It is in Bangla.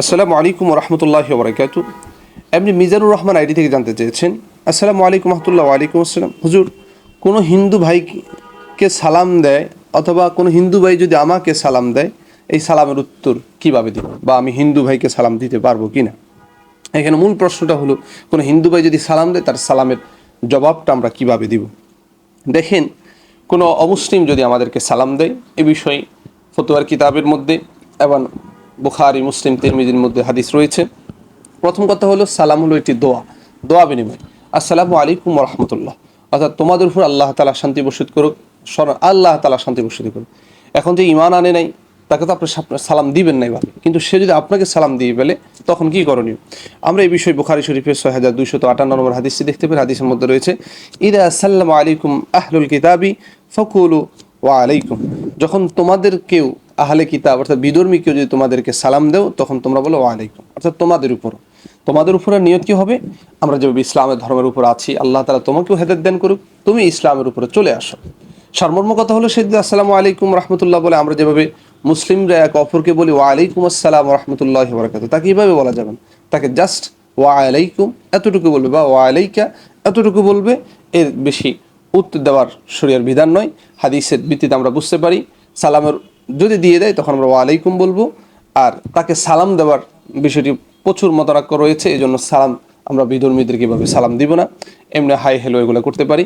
আসসালামু আলাইকুম রহমতুল্লাহ বরাকাত আপনি মিজানুর রহমান আইডি থেকে জানতে চেয়েছেন, আসসালামু আলাইকুম রহমতুল্লাহ আলাইকুম আসসালাম। হুজুর, কোনো হিন্দু ভাইকে সালাম দেয় অথবা কোনো হিন্দু ভাই যদি আমাকে সালাম দেয়, এই সালামের উত্তর কীভাবে দিব? বা আমি হিন্দু ভাইকে সালাম দিতে পারব কি না এখানে মূল প্রশ্নটা হলো, কোনো হিন্দু ভাই যদি সালাম দেয়, তার সালামের জবাবটা আমরা কীভাবে দিব? দেখেন, কোনো অমুসলিম যদি আমাদেরকে সালাম দেয়, এ বিষয়ে ফতুয়ার কিতাবের মধ্যে এবং বুখারি, মুসলিম, তিরমিজির মধ্যে হাদিস রয়েছে। প্রথম কথা হলো সালাম হলো একটি দোয়া। দোয়া বিনিময়। আসসালামু আলাইকুম রহমতুল্লাহ। অর্থাৎ তোমাদের উপর আল্লাহ তালা শান্তি বসিত করুক আল্লাহ তালা শান্তি বসিত করুক। এখন যে ইমান আনে নাই, তাকে তো আপনি সালাম দিবেন নাই ভাবে কিন্তু সে যদি আপনাকে সালাম দিয়ে ফেলে, তখন কি করণীয়? আমরা এই বিষয়ে বুখারি শরীফের ছয় হাজার দুইশত আটান্ন নম্বর হাদিসটি দেখতে পাই হাদিসের মধ্যে রয়েছে, ইদা সাল্লাম আলাইকুম আহলুল কিতাবি ফকুলু ওয়া আলাইকুম। যখন তোমাদের কেউ আহলে কিতাব, অর্থাৎ বিধর্মী কেউ যদি তোমাদেরকে সালাম দেও, তখন তোমরা বলো ওয়া আলাইকুম অর্থাৎ তোমাদের উপর। তোমাদের উপরে নিয়ত কি হবে? আমরা যেভাবে ইসলামের ধর্মের উপর আছি, আল্লাহ তালা তোমাকেও হেদায়ত দেন করুক, তুমি ইসলামের উপরে চলে আসো। সারমর্ম কথা হলো সেদিন আসসালামু আলাইকুম রহমতুল্লাহ বলে আমরা যেভাবে মুসলিমরা এক অপরকে বলি ওয়া আলাইকুম আসসালাম রহমতুল্লাহ বরাকাত তাকে এইভাবে বলা যাবে তাকে জাস্ট ওয়া আলাইকুম এতটুকু বলবে বা ওয়া আলাইকা এতটুকু বলবে, এর বেশি উত্তর দেওয়ার শরীরের বিধান নয়। হাদিসের ভিত্তিতে আমরা বুঝতে পারি, সালামের যদি দিয়ে দেয়, তখন আমরা ওয়ালাইকুম বলব। আর তাকে সালাম দেওয়ার বিষয়টি প্রচুর মতারাক্য রয়েছে এই জন্য সালাম আমরা বিধর্মীদের কীভাবে সালাম দিব না। এমনি হাই হ্যালো এগুলো করতে পারি।